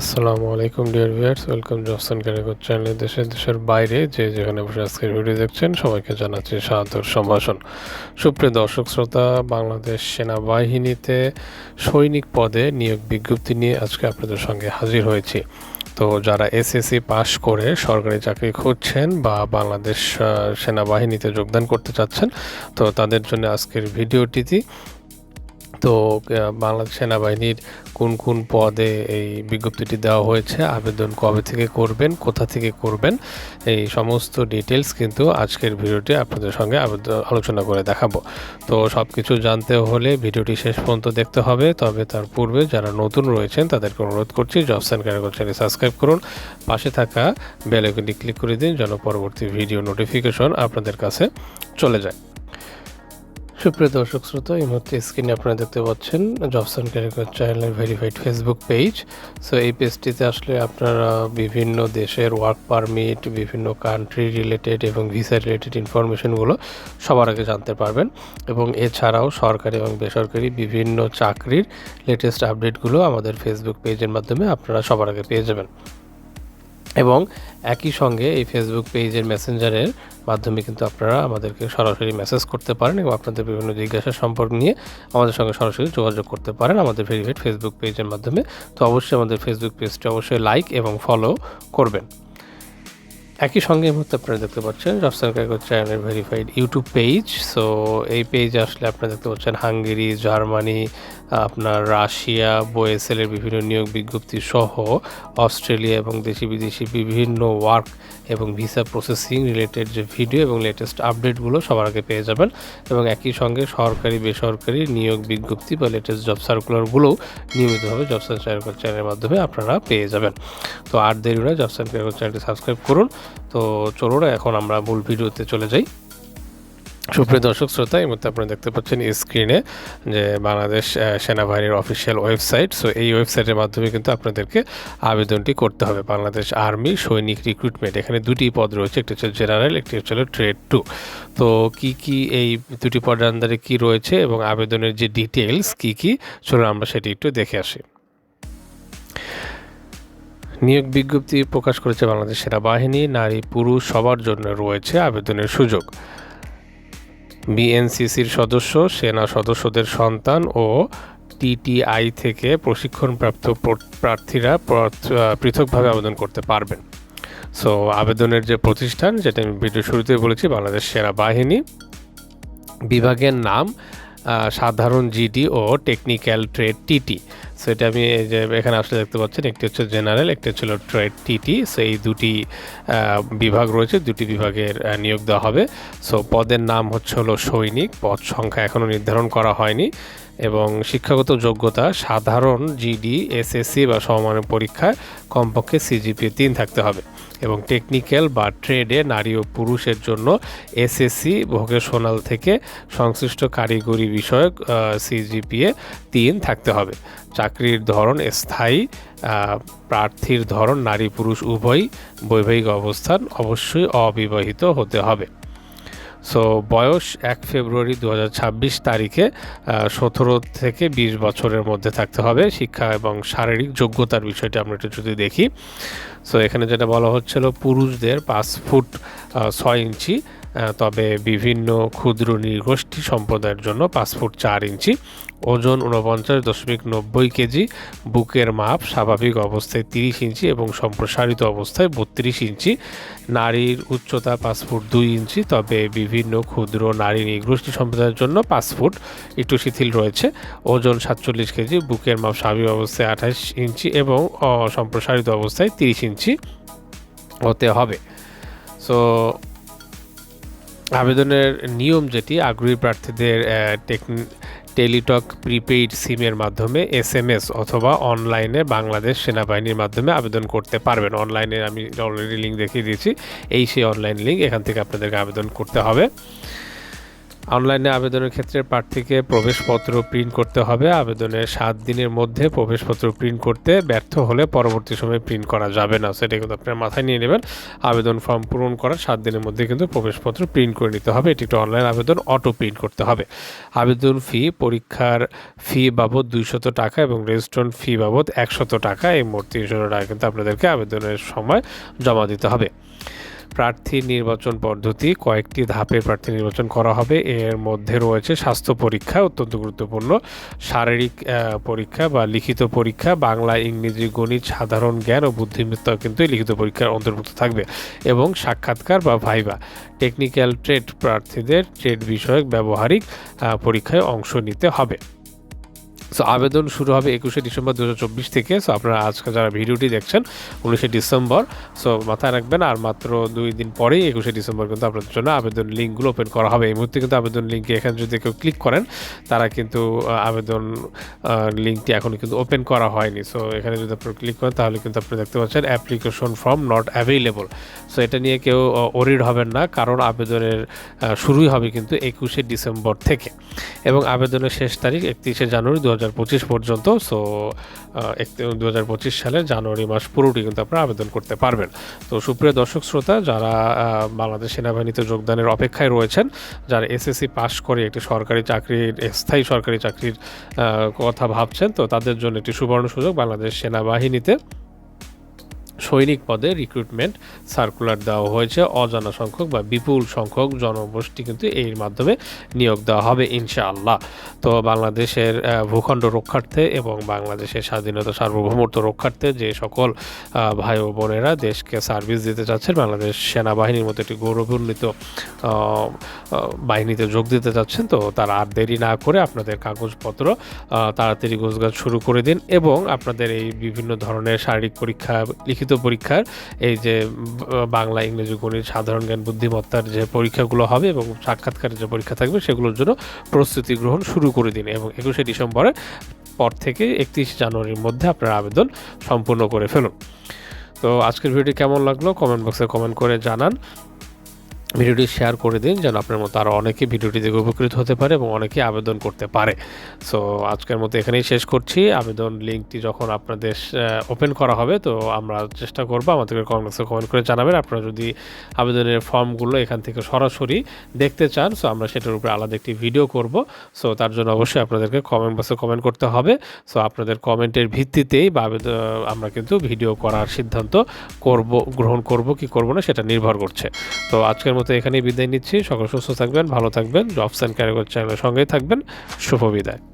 আসসালামু আলাইকুম, dear viewers. Welcome জহসান কারিগর চ্যানেলে দেশে দেশের বাইরে। যে যেখানে বসে আজকের ভিডিও দেখছেন, সবাইকে জানাচ্ছি সাদর সম্ভাষণ। সুপ্রিয় দর্শক, শ্রোতা, বাংলাদেশ সেনাবাহিনীতে সৈনিক পদে নিয়োগ বিজ্ঞপ্তি নিয়ে আজকে আপনাদের সঙ্গে হাজির হয়েছি। তো যারা এসএসসি পাশ করে সরকারি চাকরি খুঁজছেন বা বাংলাদেশ সেনাবাহিনীতে যোগদান করতে চাচ্ছেন, তো তাদের জন্য আজকের ভিডিওটিতে তো বাংলাদেশ সেনাবাহিনীর কোন কোন পদে এই বিজ্ঞপ্তিটি দেওয়া হয়েছে, আবেদন কবে থেকে করবেন, কোথা থেকে করবেন, এই সমস্ত ডিটেলস কিন্তু আজকের ভিডিওটি আপনাদের সঙ্গে আলোচনা করে দেখাবো। তো সব কিছু জানতে হলে ভিডিওটি শেষ পর্যন্ত দেখতে হবে, তবে তার পূর্বে যারা নতুন রয়েছেন, তাদেরকে অনুরোধ করছি জবস অ্যান্ড চ্যানেল সাবস্ক্রাইব করুন, পাশে থাকা বেল আইকনটি ক্লিক করে দিন, যেন পরবর্তী ভিডিও নোটিফিকেশন আপনাদের কাছে চলে যায়। সুপ্রিয় দর্শক শ্রোতা, এই মুহূর্তে স্ক্রিনে আপনারা দেখতে পাচ্ছেন জবসন ক্যারিকর চ্যানেলের ভেরিফাইড ফেসবুক পেজ সো এই পেজটিতে আসলে আপনারা বিভিন্ন দেশের ওয়ার্ক পারমিট বিভিন্ন কান্ট্রি রিলেটেড এবং ভিসা রিলেটেড ইনফরমেশনগুলো সবার আগে জানতে পারবেন। এবং এছাড়াও সরকারি এবং বেসরকারি বিভিন্ন চাকরির লেটেস্ট আপডেটগুলো আমাদের ফেসবুক পেজের মাধ্যমে আপনারা সবার আগে পেয়ে যাবেন। এবং একই সঙ্গে এই ফেসবুক পেজের মেসেঞ্জারের মাধ্যমে কিন্তু আপনারা আমাদেরকে সরাসরি মেসেজ করতে পারেন এবং আপনাদের বিভিন্ন জিজ্ঞাসা সম্পর্ক নিয়ে আমাদের সঙ্গে সরাসরি যোগাযোগ করতে পারেন আমাদের ভেরিফাইড ফেসবুক পেজের মাধ্যমে। তো অবশ্যই আমাদের ফেসবুক পেজটি অবশ্যই লাইক এবং ফলো করবেন। একই সঙ্গে এই মুহূর্তে আপনারা দেখতে পাচ্ছেন রফসান কাগজ চ্যানেলের ভেরিফাইড ইউটিউব পেজ সো এই পেজে আসলে আপনারা দেখতে পাচ্ছেন হাঙ্গেরি, জার্মানি, আপনার রাশিয়া বোয়েসেলের বিভিন্ন নিয়োগ বিজ্ঞপ্তি সহ অস্ট্রেলিয়া এবং দেশি বিদেশি বিভিন্ন ওয়ার্ক এবং ভিসা প্রসেসিং রিলেটেড যে ভিডিও এবং লেটেস্ট আপডেটগুলো সবার আগে পেয়ে যাবেন এবং একই সঙ্গে সরকারি, বেসরকারি নিয়োগ বিজ্ঞপ্তি বা লেটেস্ট জব সার্কুলারগুলোও নিয়মিতভাবে জব সার্চ চ্যানেলের মাধ্যমে আপনারা পেয়ে যাবেন। তো আর দেরি নয় জব সার্চ চ্যানেলটি সাবস্ক্রাইব করুন। তো চলুন, এখন আমরা মূল ভিডিওতে চলে যাই। সুপ্রিয় দর্শক, শ্রোতা, এই মুহূর্তে আপনারা দেখতে পাচ্ছেন স্ক্রিনে যে বাংলাদেশ সেনাবাহিনীর অফিসিয়াল ওয়েবসাইট সো এই ওয়েবসাইটের মাধ্যমে কিন্তু আপনাদেরকে আবেদনটি করতে হবে। বাংলাদেশ আর্মি সৈনিক রিক্রুটমেন্ট এখানে দুটি পদ রয়েছে। একটি হচ্ছে জেনারেল একটি হচ্ছে ট্রেড টু তো কি কি এই দুটি পদের আন্দারে কি রয়েছে এবং আবেদনের যে ডিটেলস কি কি? চলুন, আমরা সেটি একটু দেখে আসি। নিয়োগ বিজ্ঞপ্তি প্রকাশ করেছে বাংলাদেশ সেনাবাহিনী। নারী, পুরুষ সবার জন্য রয়েছে আবেদনের সুযোগ। বিএনসিসির সদস্য, সেনা সদস্যদের সন্তান ও টিটিআই থেকে প্রশিক্ষণপ্রাপ্ত প্রার্থীরা পৃথকভাবে আবেদন করতে পারবেন। সো আবেদনের যে প্রতিষ্ঠান, যেটা আমি ভিডিও শুরুতেই বলেছি, বাংলাদেশ সেনাবাহিনী। বিভাগের নাম সাধারণ জিডি ও টেকনিক্যাল ট্রেড টিটি। সো এটা আমি যে, এখানে আসলে দেখতে পাচ্ছেন, একটি হচ্ছে জেনারেল একটি হচ্ছিল ট্রেড টিটি সো এই দুটি বিভাগ রয়েছে, দুটি বিভাগের নিয়োগ দেওয়া হবে। সো পদের নাম হচ্ছে হলো সৈনিক, পদ সংখ্যা এখনও নির্ধারণ করা হয়নি। এবং শিক্ষাগত যোগ্যতা সাধারণ জিডি এসএসসি বা সমমানের পরীক্ষায় কমপক্ষে সিজিপি তিন থাকতে হবে। এবং টেকনিক্যাল বা ট্রেডে নারী ও পুরুষের জন্য এসএসসি ভোকেশনাল থেকে সংশ্লিষ্ট কারিগরি বিষয়ক সিজিপিএ তিন থাকতে হবে। চাকরির ধরন স্থায়ী প্রার্থীর ধরন নারী পুরুষ উভয়ই বৈবাহিক অবস্থান অবশ্যই অবিবাহিত হতে হবে। সো বয়স এক ফেব্রুয়ারি দু হাজার ছাব্বিশ তারিখে সতেরো থেকে বিশ বছরের মধ্যে থাকতে হবে। শিক্ষা এবং শারীরিক যোগ্যতার বিষয়টা আমরা একটু যদি দেখি। সো এখানে যেটা বলা হচ্ছিল, পুরুষদের পাঁচ ফুট ছয় ইঞ্চি তবে বিভিন্ন ক্ষুদ্র নৃগোষ্ঠী সম্প্রদায়ের জন্য পাঁচ ফুট চার ইঞ্চি, ওজন উনপঞ্চাশ দশমিক নব্বই কেজি, বুকের মাপ স্বাভাবিক অবস্থায় তিরিশ ইঞ্চি এবং সম্প্রসারিত অবস্থায় বত্রিশ ইঞ্চি। নারীর উচ্চতা পাঁচ ফুট দুই ইঞ্চি, তবে বিভিন্ন ক্ষুদ্র নারী নৃগোষ্ঠী সম্প্রদায়ের জন্য পাঁচ ফুট একটু শিথিল রয়েছে। ওজন সাতচল্লিশ কেজি, বুকের মাপ স্বাভাবিক অবস্থায় আঠাশ ইঞ্চি এবং সম্প্রসারিত অবস্থায় তিরিশ ইঞ্চি হতে হবে। সো আবেদনের নিয়ম যেটি, আগ্রহী প্রার্থীদের টেলিটক, প্রিপেইড সিমের মাধ্যমে এস এম এস অথবা অনলাইনে বাংলাদেশ সেনাবাহিনীর মাধ্যমে আবেদন করতে পারবেন। অনলাইনে আমি অলরেডি লিঙ্ক দেখিয়ে দিয়েছি। এই সেই অনলাইন লিঙ্ক এখান থেকে আপনাদেরকে আবেদন করতে হবে। অনলাইনে আবেদনের ক্ষেত্রে প্রার্থীকে প্রবেশপত্র প্রিন্ট করতে হবে। আবেদনের সাত দিনের মধ্যে প্রবেশপত্র প্রিন্ট করতে ব্যর্থ হলে পরবর্তী সময়ে প্রিন্ট করা যাবে না। সেটা কিন্তু আপনার মাথায় নিয়ে নেবেন। আবেদন ফর্ম পূরণ করার সাত দিনের মধ্যে কিন্তু প্রবেশপত্র প্রিন্ট করে নিতে হবে। এটি একটি অনলাইন আবেদন, অটো প্রিন্ট করতে হবে। আবেদন ফি, পরীক্ষার ফি বাবদ দুইশত টাকা এবং রেজিস্ট্রেশন ফি বাবদ একশত টাকা। এই মোট তিনশো টাকা কিন্তু আপনাদেরকে আবেদনের সময় জমা দিতে হবে। প্রার্থী নির্বাচন পদ্ধতি, কয়েকটি ধাপে প্রার্থী নির্বাচন করা হবে। এর মধ্যে রয়েছে স্বাস্থ্য পরীক্ষা, অত্যন্ত গুরুত্বপূর্ণ। শারীরিক পরীক্ষা বা লিখিত পরীক্ষা, বাংলা, ইংরেজি, গণিত, সাধারণ জ্ঞান ও বুদ্ধিমত্তা কিন্তু লিখিত পরীক্ষার অন্তর্ভুক্ত থাকবে এবং সাক্ষাৎকার বা ভাইবা। টেকনিক্যাল ট্রেড প্রার্থীদের ট্রেড বিষয়ক ব্যবহারিক পরীক্ষায় অংশ নিতে হবে। সো আবেদন শুরু হবে একুশে ডিসেম্বর দু হাজার চব্বিশ থেকে। সো আপনারা আজকে যারা ভিডিওটি দেখছেন, উনিশে ডিসেম্বর। সো মাথায় রাখবেন, আর মাত্র দুই দিন পরেই একুশে ডিসেম্বর কিন্তু আপনাদের জন্য আবেদন লিঙ্কগুলো ওপেন করা হবে। এই মুহূর্তে কিন্তু আবেদন লিঙ্কে এখানে যদি কেউ ক্লিক করেন, তারা কিন্তু আবেদন লিঙ্কটি এখনও কিন্তু ওপেন করা হয়নি। সো এখানে যদি আপনারা ক্লিক করেন, তাহলে কিন্তু আপনি দেখতে পাচ্ছেন application form not available so এটা নিয়ে কেউ ওরিড হবেন না, কারণ আবেদনের শুরুই হবে কিন্তু একুশে ডিসেম্বর থেকে। এবং আবেদনের শেষ তারিখ একত্রিশে জানুয়ারি দু হাজার পঁচিশ পর্যন্ত সো দু হাজার পঁচিশ সালের জানুয়ারি মাস পুরোটি কিন্তু আপনারা আবেদন করতে পারবেন। তো সুপ্রিয় দর্শক শ্রোতা, যারা বাংলাদেশ সেনাবাহিনীতে যোগদানের অপেক্ষায় রয়েছেন, যারা এসএসসি পাশ করে একটি সরকারি চাকরির, স্থায়ী সরকারি চাকরির কথা ভাবছেন, তো তাদের জন্য একটি সুবর্ণ সুযোগ বাংলাদেশ সেনাবাহিনীতে। সৈনিক পদে রিক্রুটমেন্ট সার্কুলার দেওয়া হয়েছে। অজানা সংখ্যক বা বিপুল সংখ্যক জনগোষ্ঠী কিন্তু এর মাধ্যমে নিয়োগ দেওয়া হবে ইনশাআল্লাহ। তো বাংলাদেশের ভূখণ্ড রক্ষার্থে এবং বাংলাদেশের স্বাধীনতা সার্বভৌমত্ব রক্ষার্থে যে সকল ভাই ও বোনেরা দেশকে সার্ভিস দিতে চাচ্ছেন, বাংলাদেশ সেনাবাহিনীর মতো একটি গৌরবান্বিত বাহিনীতে যোগ দিতে চাচ্ছেন, তো তারা আর দেরি না করে আপনাদের কাগজপত্র তাড়াতাড়ি গোছগাছ শুরু করে দিন এবং আপনাদের এই বিভিন্ন ধরনের শারীরিক পরীক্ষা লিখিত পরীক্ষার, এই যে, বাংলা, ইংরেজি, গণিত, সাধারণ জ্ঞান, বুদ্ধিমত্তার যে পরীক্ষাগুলো হবে এবং সাক্ষাৎকারের যে পরীক্ষা থাকবে, সেগুলোর জন্য প্রস্তুতি গ্রহণ শুরু করে দিন এবং একুশে ডিসেম্বরের পর থেকে একত্রিশ জানুয়ারির মধ্যে আপনার আবেদন সম্পূর্ণ করে ফেলুন। তো আজকের ভিডিও কেমন লাগল? কমেন্ট বক্সে কমেন্ট করে জানান। ভিডিওটি শেয়ার করে দিন যেন আপনার মতো আরও অনেকে ভিডিওটি দেখে উপকৃত হতে পারে এবং অনেকে আবেদন করতে পারে। সো আজকের মতো এখানেই শেষ করছি। আবেদন লিঙ্কটি যখন আপনাদের ওপেন করা হবে, তো আমরা চেষ্টা করব আমাদেরকে কমেন্ট বক্সে কমেন্ট করে জানাবেন। আপনারা যদি আবেদনের ফর্মগুলো এখান থেকে সরাসরি দেখতে চান সো আমরা সেটার উপরে আলাদা একটি ভিডিও করব। সো তার জন্য অবশ্যই আপনাদেরকে কমেন্ট বক্সে কমেন্ট করতে হবে। সো আপনাদের কমেন্টের ভিত্তিতেই বা আমরা কিন্তু ভিডিও করার সিদ্ধান্ত করব, গ্রহণ করব, কি করব না সেটা নির্ভর করছে। তো আজকের মতো এখানেই বিদায় নিচ্ছি। সকল সুস্থ থাকবেন, ভালো থাকবেন। জবস অ্যান্ড ক্যারিগর চ্যানেলের সঙ্গেই থাকবেন। শুভ বিদায়।